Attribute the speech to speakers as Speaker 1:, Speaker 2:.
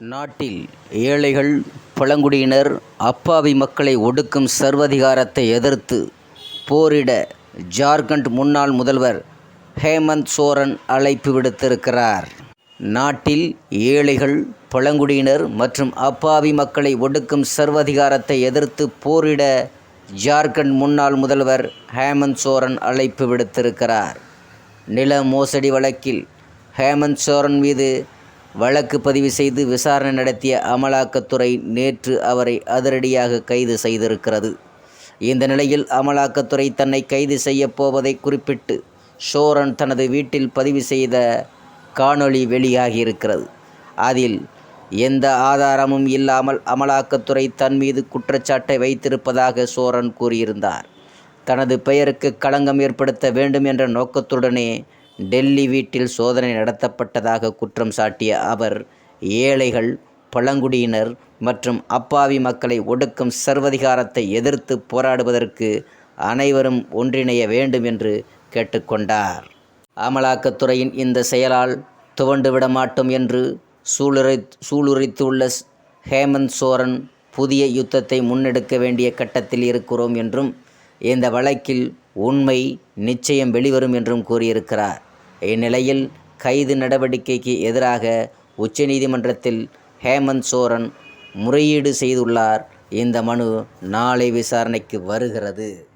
Speaker 1: நாட்டில் ஏழைகள் பழங்குடியினர் அப்பாவி மக்களை ஒடுக்கும் சர்வதிகாரத்தை எதிர்த்து போரிட ஜார்க்கண்ட் முன்னாள் முதல்வர் ஹேமந்த் சோரன் அழைப்பு விடுத்திருக்கிறார். நாட்டில் ஏழைகள் பழங்குடியினர் மற்றும் அப்பாவி மக்களை ஒடுக்கும் சர்வதிகாரத்தை எதிர்த்து போரிட ஜார்க்கண்ட் முன்னாள் முதல்வர் ஹேமந்த் சோரன் அழைப்பு விடுத்திருக்கிறார். நில மோசடி வழக்கில் ஹேமந்த் சோரன் மீது வழக்கு பதிவு செய்து விசாரணை நடத்திய அமலாக்கத்துறை நேற்று அவரை அதிரடியாக கைது செய்திருக்கிறது. இந்த நிலையில் அமலாக்கத்துறை தன்னை கைது செய்யப்போவதை குறிப்பிட்டு சோரன் தனது வீட்டில் பதிவு செய்த காணொளி வெளியாகியிருக்கிறது. அதில் எந்த ஆதாரமும் இல்லாமல் அமலாக்கத்துறை தன் மீது குற்றச்சாட்டை வைத்திருப்பதாக சோரன் கூறியிருந்தார். தனது பெயருக்கு களங்கம் ஏற்படுத்த வேண்டும் என்ற நோக்கத்துடனே டெல்லி வீட்டில் சோதனை நடத்தப்பட்டதாக குற்றம் சாட்டிய அவர் ஏழைகள் பழங்குடியினர் மற்றும் அப்பாவி மக்களை ஒடுக்கும் சர்வதிகாரத்தை எதிர்த்து போராடுவதற்கு அனைவரும் ஒன்றிணைய வேண்டும் என்று கேட்டுக்கொண்டார் அமலாக்கத்துறையின் இந்த செயலால் துவண்டு விட மாட்டோம் என்று சூளுரைத்துள்ள ஹேமந்த் சோரன் புதிய யுத்தத்தை முன்னெடுக்க வேண்டிய கட்டத்தில் இருக்கிறோம் என்றும் இந்த வழக்கில் உண்மை நிச்சயம் வெளிவரும் என்றும் கூறியிருக்கிறார். இந்நிலையில் கைது நடவடிக்கைக்கு எதிராக உச்சநீதிமன்றத்தில் ஹேமந்த் சோரன் முறையீடு செய்துள்ளார். இந்த மனு நாளை விசாரணைக்கு வருகிறது.